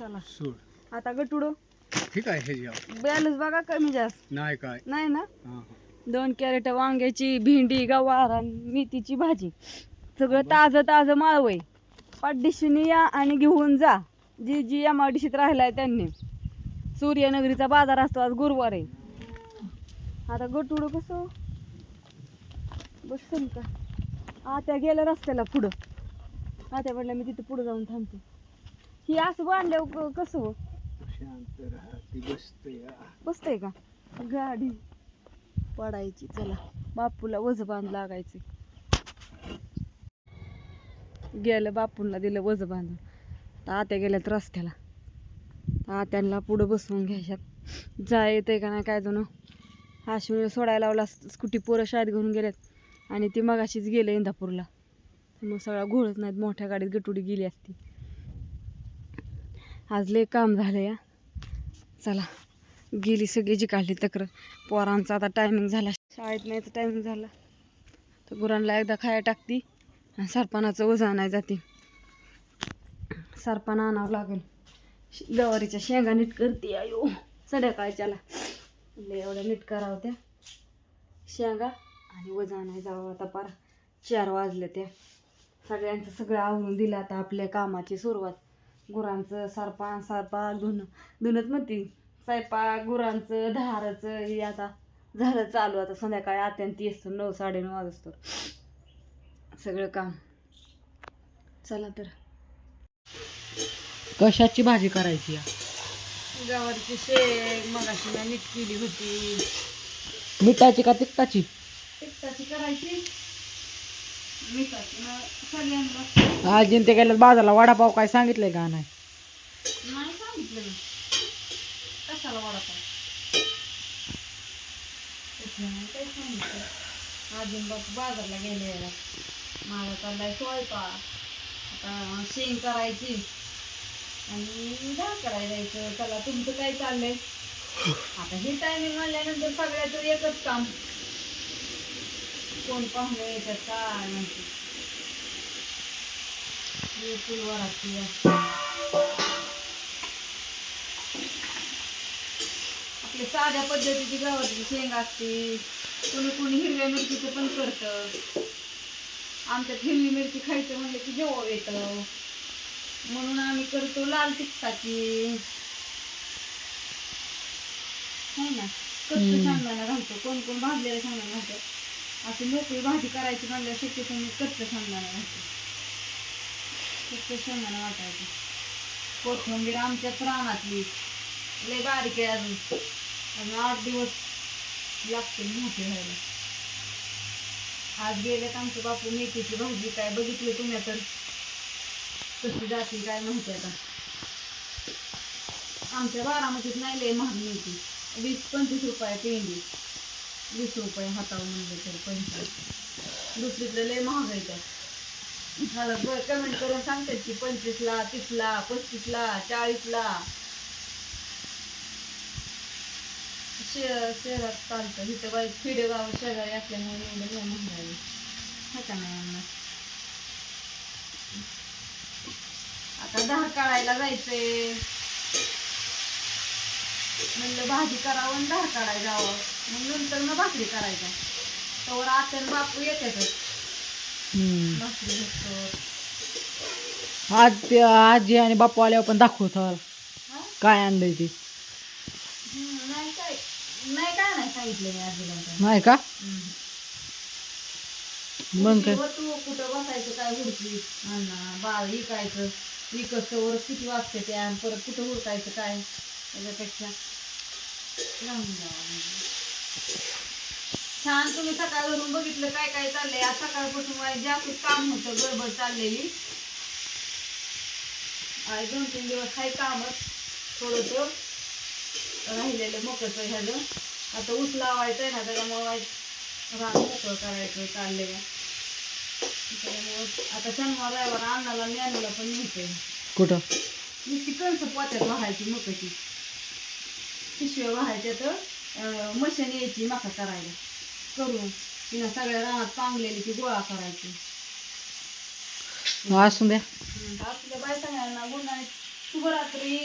चला. सोड. आता गटुडो ठीक आहे हे जेव बॅलन्स बघा कमी जास्त. नाही काय. नाही ना? हा, हा. दोन कॅरेट वांग्याची भेंडी गवार आणि मेथीची भाजी. सगळं ताजं ताजं माळवय पाठदिशीने या आणि घेऊन जा. जी जी एम आय डीशीत राहिलाय त्यांनी. सूर्यनगरीचा बाजार असतो आज गुरुवार आहे. आता गटुडं कसं? बसल का? आत्या गेल्या रस्त्याला पुढं. आत्या म्हटलं मी तिथं पुढं जाऊन थांबते. ही असं बांधल्यावर क- कसं? शांत राहा ती बसते. बसतंय का? गाडी पडायची चला. बापूला वज बांध लागायचे. गेलं बापूंना दिलं वज बांधून. तर आत्या गेल्यात रस्त्याला. तर आत्यांना पुढं बसवून घ्यायच्यात. जा येतंय का नाही काय जणू आश्विनी सोडायला लावला स्कूटी पोरं शाळेत घेऊन गेल्यात. आणि ती मगाशीच गेले इंदापूरला. मग सगळा घोळच नाहीत मोठ्या गाडीत गटुडी गेली असती. आज लय काम झालं या चला गेली सगळी जी काढली तक्र पोरांचा आता टायमिंग झाला. शाळेत न्यायचं टायमिंग झाला. तर गुरांना एकदा खाया टाकती आणि सरपणाचं वजन आणाय जाते. सरपण आणावं लागेल. श- गवारीच्या शेंगा नीट करते अयो संध्याकाळच्याला. एवढ्या नीट करावं त्या. शेंगा आणि वजन आणाय जावं आता पार. चार वाजले त्या. सगळ्यांचं सगळं आवरून दिलं आता आपल्या कामाची सुरुवात. गुरांचं सरपा सरपा धुणं धुणंच म्हणते. स्वयंपाक गुरांचं धाराचं हे आता झालं चालू. आता संध्याकाळी आत्यान ती असतो नऊ साडेनऊ वाजतो. सगळं काम. चला तर. कशाची भाजी करायची? या? गवारीची शेंग मगाशी मी नीट केली होती. मिठाची का तिखटाची? तिखटाची करायची. मिठाची मग सगळ्यांना आजीन ते गेल्यात बाजारला वडापाव काय सांगितलंय का नाही? नाही सांगितलं मी. कशाला वडापाव? त्याच्यामुळे काही सांगितलं? अजून बघ बाजारला गेले मला चाललाय स्वयंपाक. आता शेंग करायची. आणि डाळ करायला जायचं. चला तुमचं काय चाललंय? आता हे टायमिंग म्हणल्यानंतर सगळ्याचं एकच काम. कोण पाहुणे येतात काय हे फुलवाराची आपल्या साध्या पद्धतीची गव्हाची शेंग असते. कोणी कोणी हिरव्या मिरचीचं पण करतं. आमच्यात हिरवी मिरची खायचं म्हणलं की जेव्हा येतं. म्हणून आम्ही करतो लाल तिखटाची. है ना. कच्चं. शेंगदाणा घालतो? कोण कोण भाजलेलं शेंगदाणा घालतो? अशी मोकळी भाजी करायची म्हणलं शक्यतो मी कच्चं शेंगदाणा घालते. कच्चं शेंगदाणा वाटायचं. कोथिंबीर आमच्याच रानातली लय बारीक आहे अजून. अजून आठ दिवस लागतील मोठे व्हायला. आज गेलेत आमचं बापू मेथीची भाजी. काय बघितली तुम्ही तर? कशी जाते काय माहिती आता. आमच्या बारामतीत नाही लय महाग मेथी. वीस पंचवीस रुपये पेंडी वीस रुपये हातावर म्हणलं तर पंचवीस. दुसरीकडे लय महाग आहे त्या. मला कमेंट करून सांगतात की पंचवीसला तीसला पस्तीसला चाळीसला. शे- शहरात चालतं. इथं बाई खेडेगाव शेजारी असल्यामुळे एवढं लय महागाई आहे. का नाही आता दहा काढायला जायचंय. म्हणलं भाजी करावं आणि दहा काढायला जावं. मग नंतर मग भाकरी करायच्या. तवर आत्यान बापू येतातच हम्म. भाकरी भेटतो आज ते आजी आणि बापू आल्यावर पण दाखवत हा? काय आणलंय ते? हम्म, नाही काय नाही काय नाही सांगितलं मी आजीला आता. नाही का? हम्म. मग काय? तू कुठं बसायचं काय हुडकी अण्णा बाळ इकायचं. इकस्तवर किती वाजते ते आणि परत कुठं हुडकायचं काय? त्याच्यापेक्षा. जावं. छान तुम्ही सकाळवरून बघितलं काय काय चाललंय. आज सकाळपासून माझी जास्त काम होतं गडबड चाललेली. आज दोन तीन दिवस काही कामच थोडंस राहिलेलं मोकळचं ह्याचं. आता ऊस लावायचं आहे ना त्याच्यामुळे रान मोकळं करायचं चाललंय. त्याच्यामुळं आता शनिवार रविवार अन्नाला ज्ञानाला पण मिळते कुठं? नुसती कणसं पोत्यात वाहायची मकाची पिशव्या वाहायच्या तर मशीन यायची मका करायला. करून तिनं सगळ्या रानात पांगलेली ती गोळा करायची. असून द्या. हम्म, आपल्या बायकांना गुन्हा शुभरात्री.